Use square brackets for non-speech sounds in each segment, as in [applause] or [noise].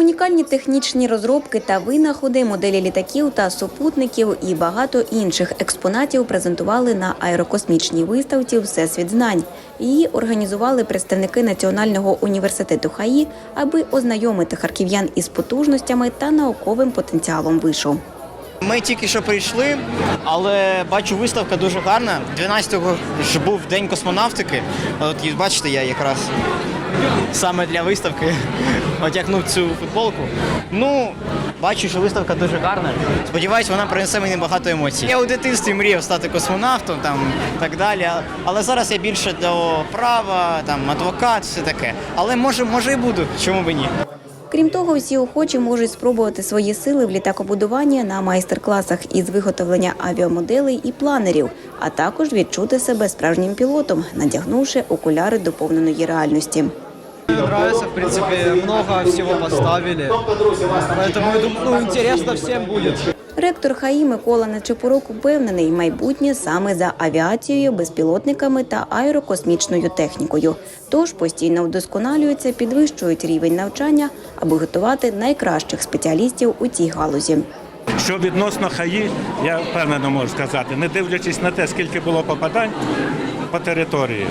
Унікальні технічні розробки та винаходи, моделі літаків та супутників і багато інших експонатів презентували на аерокосмічній виставці Всесвіт знань. Її організували представники Національного університету ХАІ, аби ознайомити харків'ян із потужностями та науковим потенціалом вишу. Ми тільки що прийшли, але бачу, виставка дуже гарна. 12-го ж був день космонавтики. От бачите, я якраз саме для виставки [laughs] одягнув цю футболку. Ну, бачу, що виставка дуже гарна. Сподіваюсь, вона принесе мені багато емоцій. Я у дитинстві мріяв стати космонавтом там так далі. Але зараз я більше до права, там адвокат, все таке. Але може, може і буду. Чому б і ні? Крім того, всі охочі можуть спробувати свої сили в літакобудуванні на майстер-класах із виготовлення авіамоделей і планерів, а також відчути себе справжнім пілотом, надягнувши окуляри доповненої реальності. Нравится, в принципе, много всего поставили. Поэтому, я думаю, ну, интересно всем будет. Ректор ХАІ Микола Нечепорук упевнений, майбутнє саме за авіацією, безпілотниками та аерокосмічною технікою. Тож постійно вдосконалюються, підвищують рівень навчання, аби готувати найкращих спеціалістів у цій галузі. Що відносно ХАІ, я впевнено можу сказати, не дивлячись на те, скільки було попадань по території.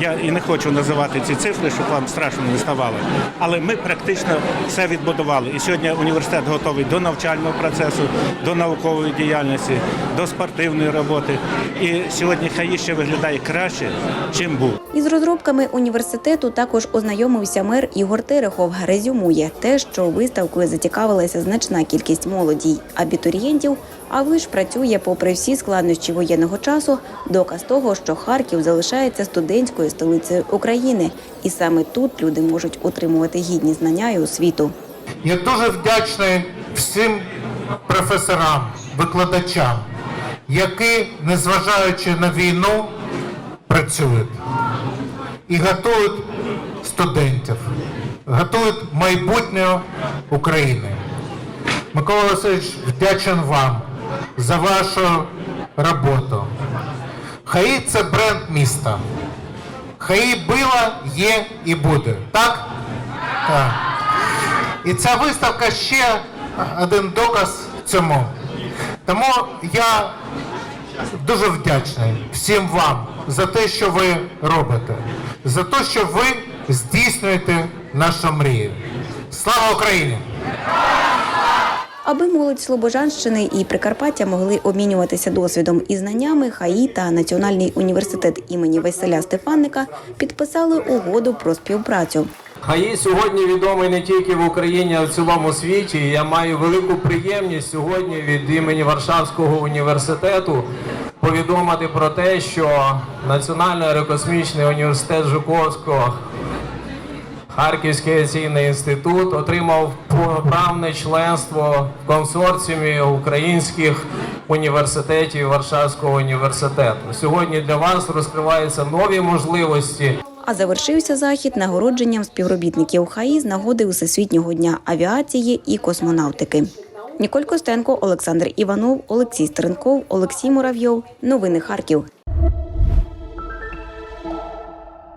Я і не хочу називати ці цифри, щоб вам страшно не ставало. Але ми практично все відбудували. І сьогодні університет готовий до навчального процесу, до наукової діяльності, до спортивної роботи. І сьогодні ХАІ ще виглядає краще, чим був. Із розробками університету також ознайомився мер Ігор Терехов. Резюмує те, що виставкою зацікавилася значна кількість молоді абітурієнтів. А виш працює попри всі складнощі воєнного часу. Доказ того, що Харків залишається студентською столицею України, і саме тут люди можуть отримувати гідні знання і освіту. Я дуже вдячний всім професорам, викладачам, які, незважаючи на війну, працюють і готують студентів, готують майбутнє України. Микола Васильович, вдячен вам за вашу роботу. ХАІ – це бренд міста. ХАІ було, є і буде. Так? Так. І ця виставка ще один доказ цьому. Тому я дуже вдячний всім вам за те, що ви робите, за те, що ви здійснюєте нашу мрію. Слава Україні! Аби молодь Слобожанщини і Прикарпаття могли обмінюватися досвідом і знаннями, ХАІ та Національний університет імені Василя Стефанника підписали угоду про співпрацю. ХАІ сьогодні відомий не тільки в Україні, а в цілому світі. Я маю велику приємність сьогодні від імені Варшавського університету повідомити про те, що Національний аерокосмічний університет Жуковського Харківський авіаційний інститут отримав повноправне членство в консорціумі українських університетів Варшавського університету. Сьогодні для вас розкриваються нові можливості. А завершився захід нагородженням співробітників ХАІ з нагоди Всесвітнього дня авіації і космонавтики. Ніколь Костенко, Олександр Іванов, Олексій Стеренков, Олексій Муравйов. Новини Харків.